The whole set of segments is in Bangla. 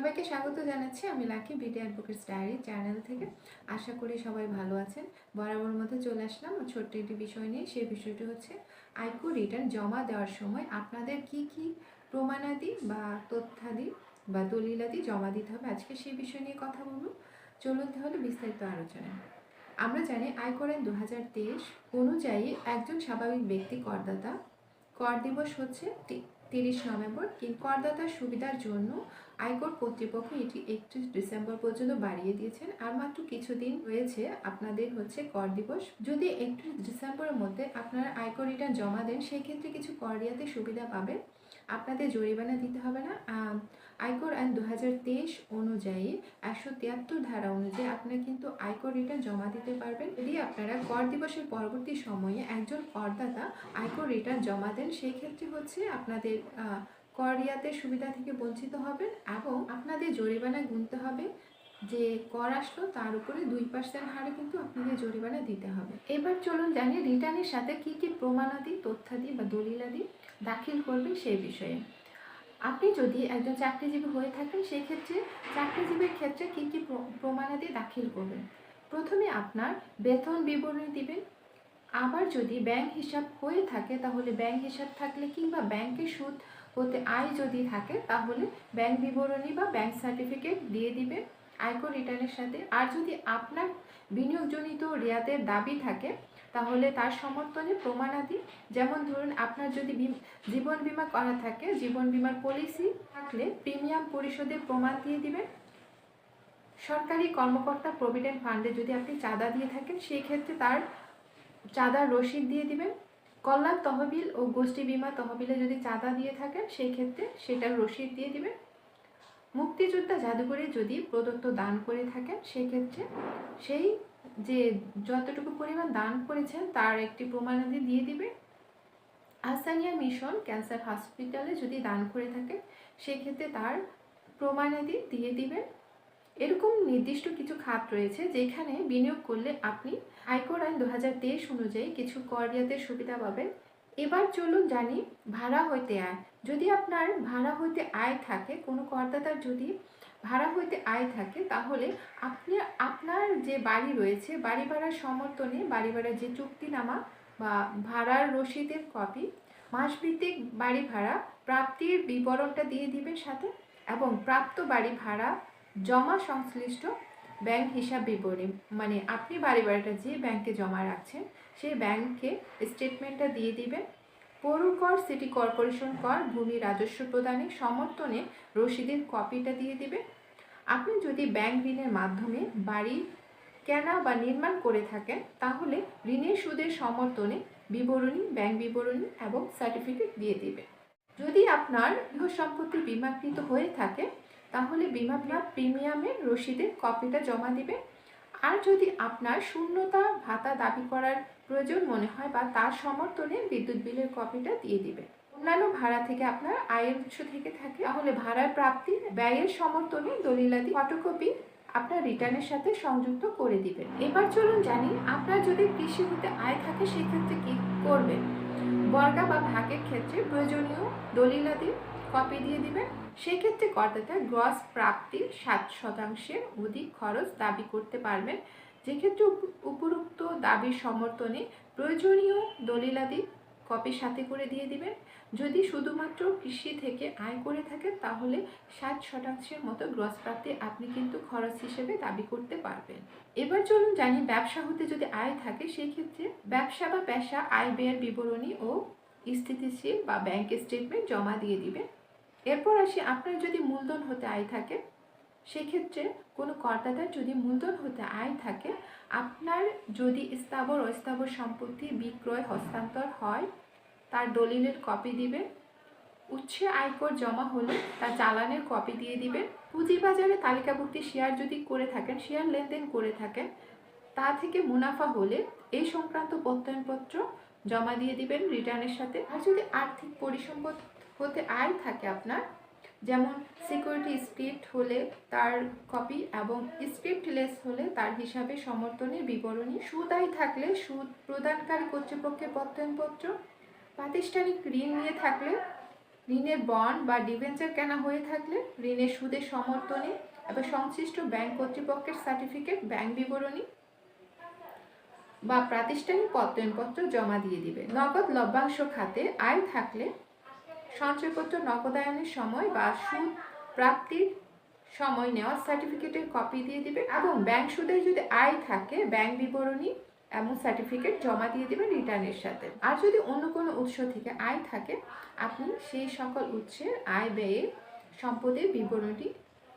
সবাইকে স্বাগত জানাচ্ছি আমি লাকি বিটি অ্যাডভোকেটস ডায়েরি চ্যানেল থেকে। আশা করি সবাই ভালো আছেন। বরাবর মতো চলে আসলাম ছোট্ট একটি বিষয় নিয়ে। সেই বিষয়টি হচ্ছে আইকো রিটার্ন জমা দেওয়ার সময় আপনাদের কি কি প্রমাণাদি বা তথ্যাদি বা দলিলাদি জমা দিতে হবে আজকে সেই বিষয় নিয়ে কথা বলব। চলুন তাহলে বিস্তারিত আলোচনা আমরা জানি আয়কর আইন দু হাজার তেইশ অনুযায়ী একজন স্বাভাবিক ব্যক্তি করদাতা, কর দিবস হচ্ছে তিরিশ নভেম্বর কিন্তু করদাতার সুবিধার জন্য আয়কর কর্তৃপক্ষ এটি একত্রিশ ডিসেম্বর পর্যন্ত বাড়িয়ে দিয়েছেন। আর মাত্র কিছুদিন রয়েছে আপনাদের হচ্ছে কর দিবস। যদি একত্রিশ ডিসেম্বরের মধ্যে আপনারা আয়কর রিটার্ন জমা দেন, সেক্ষেত্রে কিছু কর রিয়াতে সুবিধা পাবেন। আপনাদের জরিমানা দিতে হবে না। আয়কর আইন দু হাজার তেইশ অনুযায়ী একশো তিয়াত্তর ধারা অনুযায়ী আপনারা কিন্তু আয়কর রিটার্ন জমা দিতে পারবেন। যদি আপনারা কর দিবসের পরবর্তী সময়ে একজন করদাতা আয়কর রিটার্ন জমা দেন সেই ক্ষেত্রে হচ্ছে আপনাদের কর রিয়াতের সুবিধা থেকে বঞ্চিত হবেন এবং আপনাদের জরিমানা গুনতে হবে। যে কর আসলো, তার উপরে দুই পার্সেন্ট হারে কিন্তু আপনাদের জরিমানা দিতে হবে। এবার চলুন জানি রিটার্নের সাথে কি কি প্রমাণাদি, তথ্যাদি বা দলিলাদি দাখিল করবেন সেই বিষয়ে। আপনি যদি একজন চাকরিজীবী হয়ে থাকেন সেক্ষেত্রে চাকরিজীবীর ক্ষেত্রে কি কি প্র- প্রমাণাদি দাখিল করবেন? প্রথমে আপনার বেতন বিবরণী দিবেন। আবার যদি ব্যাংক হিসাব হয়ে থাকে, তাহলে ব্যাংক হিসাব থাকলে কিংবা ব্যাংকের সুদ হতে আয় যদি থাকে, তাহলে ব্যাংক বিবরণী বা ব্যাংক সার্টিফিকেট দিয়ে দিবে আয়কর রিটার্নের সাথে। আর যদি আপনার বিনিয়োগজনিত রেয়াতের দাবি থাকে, তাহলে তার সমর্থনে প্রমাণাদি, যেমন ধরুন আপনার যদি জীবন বিমা করা থাকে, জীবন বিমার পলিসি থাকলে প্রিমিয়াম পরিশোধের প্রমাণ দিয়ে দিবেন। সরকারি কর্মকর্তা প্রভিডেন্ট ফান্ডে যদি আপনি চাঁদা দিয়ে থাকেন সেই ক্ষেত্রে তার চাঁদার রসিদ দিয়ে দিবেন। কল্যাণ তহবিল ও গোষ্ঠী বিমা তহবিলে যদি চাঁদা দিয়ে থাকেন সেই ক্ষেত্রে সেটার রসিদ দিয়ে দিবেন। মুক্তিযোদ্ধা জাদুঘরে যদি প্রদত্ত দান করে থাকেন, সেক্ষেত্রে সেই যে যতটুকু পরিমাণ দান করেছেন, তার একটি প্রমাণাদি দিয়ে দিবে। আসানিয়া মিশন ক্যান্সার হসপিটালে যদি দান করে থাকেন সেক্ষেত্রে তার প্রমাণাদি দিয়ে দিবেন এরকম নির্দিষ্ট কিছু খাত রয়েছে, যেখানে বিনিয়োগ করলে আপনি আয়কর আইন দু হাজার তেইশ অনুযায়ী কিছু কর সুবিধা পাবেন। এবার চলুন জানি, ভাড়া হইতে আয়। যদি আপনার ভাড়া হইতে আয় থাকে, কোনো করদাতার যদি ভাড়া হইতে আয় থাকে, তাহলে আপনি, আপনার যে বাড়ি রয়েছে, বাড়ি ভাড়ার সমর্থনে, বাড়ি ভাড়ার যে চুক্তিনামা বা ভাড়ার রসিদের কপি, মাসভিত্তিক বাড়ি ভাড়া প্রাপ্তির বিবরণটা দিয়ে দিবেন সাথে এবং প্রাপ্ত বাড়ি ভাড়া জমা সংশ্লিষ্ট ব্যাংক হিসাব বিবরণী মানে আপনি বাড়ি বাড়িটা যে ব্যাংকে জমা রাখছেন, সেই ব্যাংকে স্টেটমেন্টটা দিয়ে দিবেন। পৌর কর সিটি কর্পোরেশন কর, ভূমি রাজস্ব প্রদানে, সমর্থনে রসিদের কপিটা দিয়ে দিবে আপনি যদি ব্যাংক ঋণের মাধ্যমে বাড়ি কেনা বা নির্মাণ করে থাকেন, তাহলে ঋণের সুদের সমর্থনে বিবরণী, ব্যাংক বিবরণী এবং সার্টিফিকেট দিয়ে দিবে যদি আপনার গৃহ সম্পত্তি বিমাকৃত হয়ে থাকে তাহলে বিমা প্রিমিয়ামের রসিদের কপিটা জমা দিবে। আর যদি আপনার শূন্যতা ভাতা দাবি করার প্রয়োজন মনে হয় বা তার সমর্থনে বিদ্যুৎ বিলের কপিটা দিয়ে দিবে। অন্যান্য ভাড়া থেকে আপনার আয়ের উৎস থেকে থাকে। তাহলে ভাড়ার প্রাপ্তি, ব্যয়ের সমর্থনে দলিলাদি, ফটোকপি আপনার রিটার্নের সাথে সংযুক্ত করে দিবেন এবার চলুন জানি, আপনার যদি কৃষি হতে আয় থাকে, সেক্ষেত্রে কি করবেন? বর্গা বা ভাগের ক্ষেত্রে প্রয়োজনীয় দলিলাদি কপি দিয়ে দিবেন। সেক্ষেত্রে করদাতা গ্রস প্রাপ্তির সাত শতাংশের অধিক খরচ দাবি করতে পারবেন। যেক্ষেত্রে উপ- উপরোক্ত দাবির সমর্থনে প্রয়োজনীয় দলিলাদি কপি সাথে করে দিয়ে দিবেন। যদি শুধুমাত্র কৃষি থেকে আয় করে থাকেন, তাহলে ষাট শতাংশের মতো গ্রস প্রাপ্তি আপনি কিন্তু খরচ হিসেবে দাবি করতে পারবেন। এবার চলুন জানি ব্যবসা হতে যদি আয় থাকে সেই ক্ষেত্রে ব্যবসা বা পেশা আয় ব্যয়ের বিবরণী ও স্থিতিশীল বা ব্যাংক স্টেটমেন্ট জমা দিয়ে দিবেন। এরপর আসি, আপনার যদি মূলধন হতে আয় থাকে, সেক্ষেত্রে কোনো করদাতার যদি মূলধন হতে আয় থাকে, আপনার যদি স্থাবর, অস্থাবর সম্পত্তি বিক্রয়, হস্তান্তর হয়, তার দলিলের কপি দিবেন উচ্ছে আয়কর জমা হলে তার চালানের কপি দিয়ে দিবেন পুঁজিবাজারে তালিকাভুক্তি শেয়ার যদি করে থাকেন শেয়ার লেনদেন করে থাকেন, তা থেকে মুনাফা হলে এই সংক্রান্ত প্রত্যয়নপত্র জমা দিয়ে দিবেন রিটার্নের সাথে। আর যদি আর্থিক পরিসম্পদ হতে আয় থাকে আপনার। যেমন সিকিউরিটি স্ক্রিপ্ট হলে তার কপি এবং স্ক্রিপ্ট লেস হলে তার হিসাবে সমর্থনের বিবরণী। সুদ আয় থাকলে সুদ প্রদানকারী কর্তৃপক্ষের প্রত্যয়নপত্র। প্রাতিষ্ঠানিক ঋণ নিয়ে থাকলে ঋণের বন্ড বা ডিভেঞ্চার কেনা হয়ে থাকলে ঋণের সুদের সমর্থনে এবং সংশ্লিষ্ট ব্যাংক কর্তৃপক্ষের সার্টিফিকেট ব্যাংক বিবরণী বা প্রাতিষ্ঠানিক প্রত্যয়নপত্র জমা দিয়ে দিবে। নগদ লভ্যাংশ খাতে আয় থাকলে সঞ্চয়পত্র নগদায়নের সময় বা সুদ প্রাপ্তির সময় নেওয়া সার্টিফিকেটের কপি দিয়ে দিবে এবং ব্যাংক সুদের যদি আয় থাকে ব্যাংক বিবরণী এবং সার্টিফিকেট জমা দিয়ে দিবেন রিটার্নের সাথে। আর যদি অন্য কোনো উৎস থেকে আয় থাকে, আপনি সেই সকল উৎসের আয় ব্যয়ে সম্পদের বিবরণী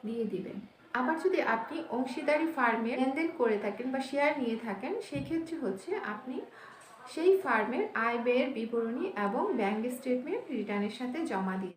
দিয়ে দিবেন। আবার যদি আপনি অংশীদারি ফার্মে লেনদেন করে থাকেন বা শেয়ার নিয়ে থাকেন সেই ক্ষেত্রে হচ্ছে আপনি সেই ফার্মের আয় ব্যয়ের বিবরণী এবং ব্যাঙ্ক স্টেটমেন্ট রিটার্নের সাথে জমা দিয়ে